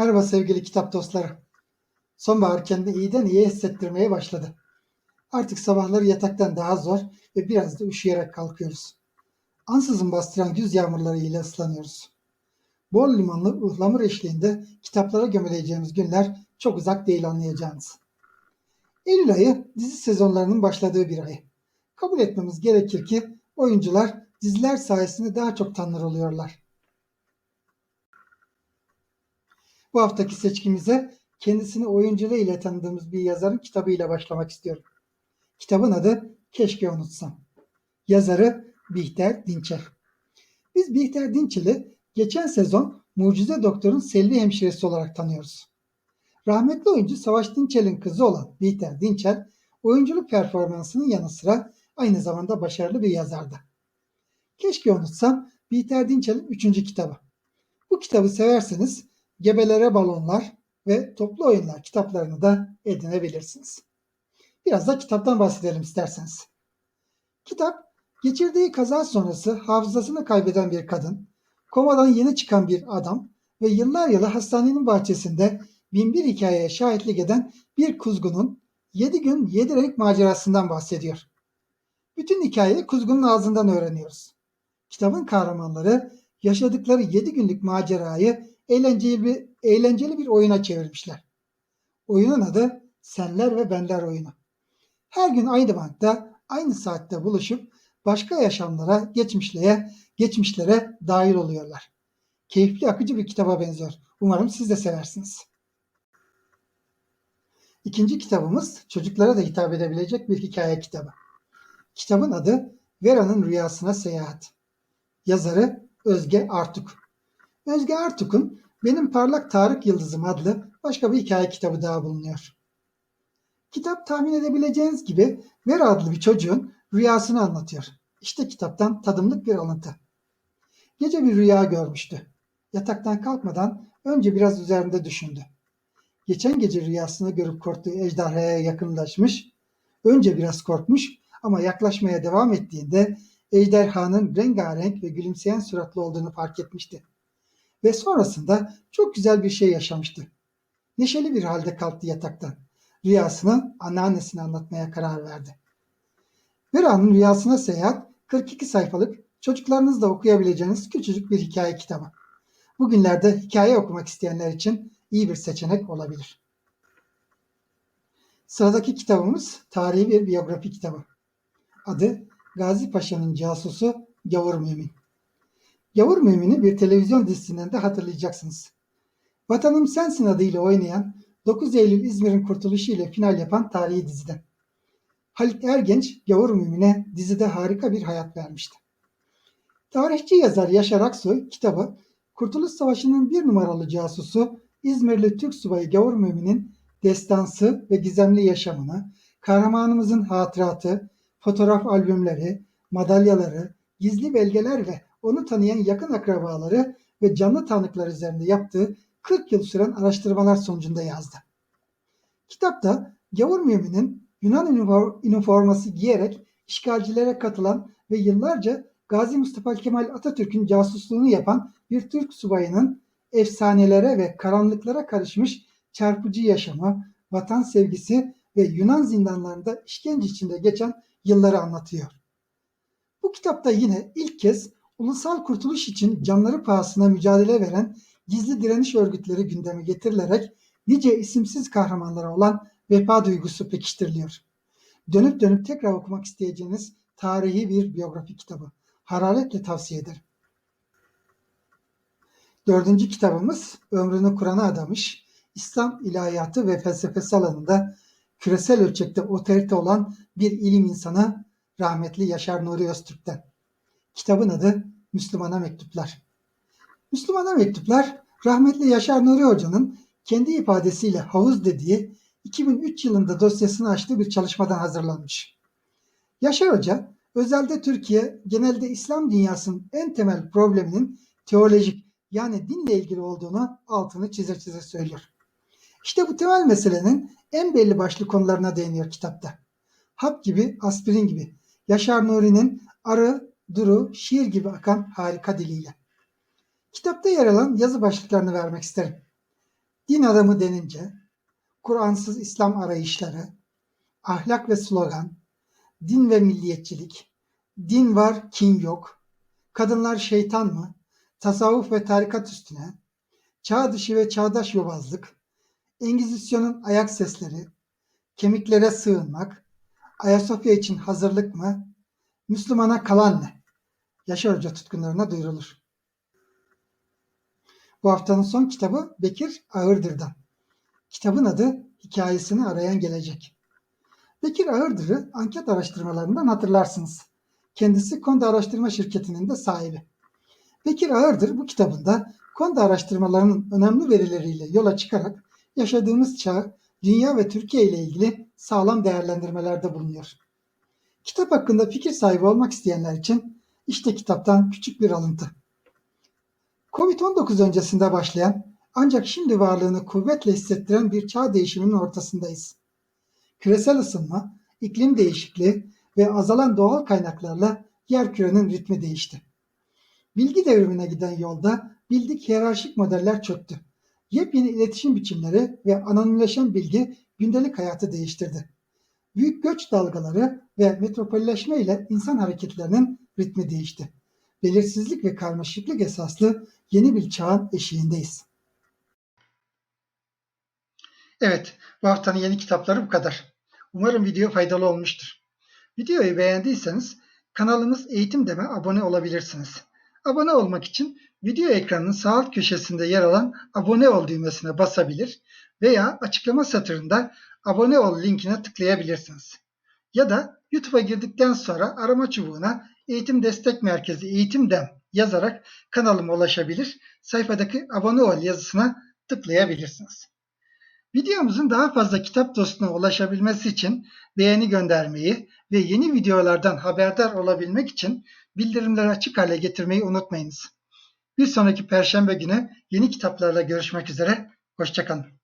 Merhaba sevgili kitap dostları. Sonbahar kendini iyiden iyiye hissettirmeye başladı. Artık sabahları yataktan daha zor ve biraz da üşüyerek kalkıyoruz. Ansızın bastıran güz yağmurları ile ıslanıyoruz. Bol limanlı ıhlamur eşliğinde kitaplara gömüleceğimiz günler çok uzak değil anlayacağınız. Eylül ayı dizi sezonlarının başladığı bir ay. Kabul etmemiz gerekir ki oyuncular diziler sayesinde daha çok tanınır oluyorlar. Bu haftaki seçkimize kendisini oyunculuğu ile tanıdığımız bir yazarın kitabıyla başlamak istiyorum. Kitabın adı Keşke Unutsam. Yazarı Bihter Dinçer. Biz Bihter Dinçel'i geçen sezon Mucize Doktor'un Selvi hemşiresi olarak tanıyoruz. Rahmetli oyuncu Savaş Dinçel'in kızı olan Bihter Dinçel, oyunculuk performansının yanı sıra aynı zamanda başarılı bir yazardı. Keşke Unutsam Bihter Dinçel'in üçüncü kitabı. Bu kitabı severseniz Gebelere Balonlar ve Toplu Oyunlar kitaplarını da edinebilirsiniz. Biraz da kitaptan bahsedelim isterseniz. Kitap, geçirdiği kaza sonrası hafızasını kaybeden bir kadın, komadan yeni çıkan bir adam ve yıllar yılı hastanenin bahçesinde binbir hikayeye şahitlik eden bir kuzgunun 7 gün 7 renk macerasından bahsediyor. Bütün hikayeyi kuzgunun ağzından öğreniyoruz. Kitabın kahramanları yaşadıkları 7 günlük macerayı eğlenceli bir, eğlenceli bir oyuna çevirmişler. Oyunun adı Senler ve Benler oyunu. Her gün aynı bankta, aynı saatte buluşup başka yaşamlara, geçmişlere, geçmişlere dahil oluyorlar. Keyifli akıcı bir kitaba benziyor. Umarım siz de seversiniz. İkinci kitabımız çocuklara da hitap edebilecek bir hikaye kitabı. Kitabın adı Vera'nın Rüyasına Seyahat. Yazarı Özge Artuk. Özge Artuk'un Benim Parlak Tarık Yıldızım adlı başka bir hikaye kitabı daha bulunuyor. Kitap tahmin edebileceğiniz gibi Vera adlı bir çocuğun rüyasını anlatıyor. İşte kitaptan tadımlık bir alıntı. Gece bir rüya görmüştü. Yataktan kalkmadan önce biraz üzerinde düşündü. Geçen gece rüyasını görüp korktuğu ejderhaya yakınlaşmış, önce biraz korkmuş ama yaklaşmaya devam ettiğinde ejderhanın rengarenk ve gülümseyen suratlı olduğunu fark etmişti. Ve sonrasında çok güzel bir şey yaşamıştı. Neşeli bir halde kalktı yataktan. Rüyasını anneannesine anlatmaya karar verdi. Vera'nın rüyasına seyahat 42 sayfalık çocuklarınızla okuyabileceğiniz küçücük bir hikaye kitabı. Bugünlerde hikaye okumak isteyenler için iyi bir seçenek olabilir. Sıradaki kitabımız tarihi bir biyografi kitabı. Adı Gazi Paşa'nın casusu Gavur Mümin. Gavur Mümin'i bir televizyon dizisinden de hatırlayacaksınız. Vatanım Sensin adıyla oynayan 9 Eylül İzmir'in kurtuluşu ile final yapan tarihi diziden. Halit Ergenç Gavur Mümin'e dizide harika bir hayat vermişti. Tarihçi yazar Yaşar Aksoy kitabı Kurtuluş Savaşı'nın bir numaralı casusu İzmirli Türk subayı Gavur Mümin'in destansı ve gizemli yaşamını, kahramanımızın hatıratı, fotoğraf albümleri, madalyaları, gizli belgeler ve onu tanıyan yakın akrabaları ve canlı tanıklar üzerinde yaptığı 40 yıl süren araştırmalar sonucunda yazdı. Kitapta Gavur Mümin'in Yunan üniforması giyerek işgalcilere katılan ve yıllarca Gazi Mustafa Kemal Atatürk'ün casusluğunu yapan bir Türk subayının efsanelere ve karanlıklara karışmış çarpıcı yaşamı, vatan sevgisi ve Yunan zindanlarında işkence içinde geçen yılları anlatıyor. Bu kitapta yine ilk kez ulusal kurtuluş için canları pahasına mücadele veren gizli direniş örgütleri gündeme getirilerek nice isimsiz kahramanlara olan vefa duygusu pekiştiriliyor. Dönüp dönüp tekrar okumak isteyeceğiniz tarihi bir biyografi kitabı. Hararetle tavsiye ederim. Dördüncü kitabımız ömrünü Kur'an'a adamış, İslam ilahiyatı ve felsefesi alanında küresel ölçekte otorite olan bir ilim insanı rahmetli Yaşar Nuri Öztürk'ten. Kitabın adı Müslümana Mektuplar. Müslümana Mektuplar rahmetli Yaşar Nuri Hoca'nın kendi ifadesiyle havuz dediği 2003 yılında dosyasını açtığı bir çalışmadan hazırlanmış. Yaşar Hoca, özelde Türkiye, genelde İslam dünyasının en temel probleminin teolojik yani dinle ilgili olduğunu altını çize çize söylüyor. İşte bu temel meselenin en belli başlı konularına değiniyor kitapta. Hap gibi, aspirin gibi. Yaşar Nuri'nin arı, duru, şiir gibi akan harika diliyle. Kitapta yer alan yazı başlıklarını vermek isterim. Din adamı denince Kur'ansız İslam arayışları, ahlak ve slogan, din ve milliyetçilik, din var kim yok, kadınlar şeytan mı, tasavvuf ve tarikat üstüne, çağ dışı ve çağdaş yobazlık, Engizisyon'un ayak sesleri, kemiklere sığınmak, Ayasofya için hazırlık mı, Müslümana kalan ne? Yaşar Hoca tutkunlarına duyurulur. Bu haftanın son kitabı Bekir Ağırdır'dan. Kitabın adı Hikayesini Arayan Gelecek. Bekir Ağırdır'ı anket araştırmalarından hatırlarsınız. Kendisi Konda Araştırma Şirketi'nin de sahibi. Bekir Ağırdır bu kitabında Konda araştırmalarının önemli verileriyle yola çıkarak yaşadığımız çağ, dünya ve Türkiye ile ilgili sağlam değerlendirmelerde bulunuyor. Kitap hakkında fikir sahibi olmak isteyenler için işte kitaptan küçük bir alıntı. Covid-19 öncesinde başlayan ancak şimdi varlığını kuvvetle hissettiren bir çağ değişiminin ortasındayız. Küresel ısınma, iklim değişikliği ve azalan doğal kaynaklarla yerkürenin ritmi değişti. Bilgi devrimine giden yolda bildik hiyerarşik modeller çöktü. Yepyeni iletişim biçimleri ve anonimleşen bilgi gündelik hayatı değiştirdi. Büyük göç dalgaları ve metropolleşme ile insan hareketlerinin ritmi değişti. Belirsizlik ve karmaşıklık esaslı yeni bir çağın eşiğindeyiz. Evet, bu haftanın yeni kitapları bu kadar. Umarım video faydalı olmuştur. Videoyu beğendiyseniz kanalımız Eğitim Deme abone olabilirsiniz. Abone olmak için video ekranının sağ alt köşesinde yer alan abone ol düğmesine basabilir veya açıklama satırında abone ol linkine tıklayabilirsiniz. Ya da YouTube'a girdikten sonra arama çubuğuna Eğitim Destek Merkezi Eğitim Dem yazarak kanalıma ulaşabilir, sayfadaki abone ol yazısına tıklayabilirsiniz. Videomuzun daha fazla kitap dostuna ulaşabilmesi için beğeni göndermeyi ve yeni videolardan haberdar olabilmek için bildirimleri açık hale getirmeyi unutmayınız. Bir sonraki perşembe günü yeni kitaplarla görüşmek üzere, hoşçakalın.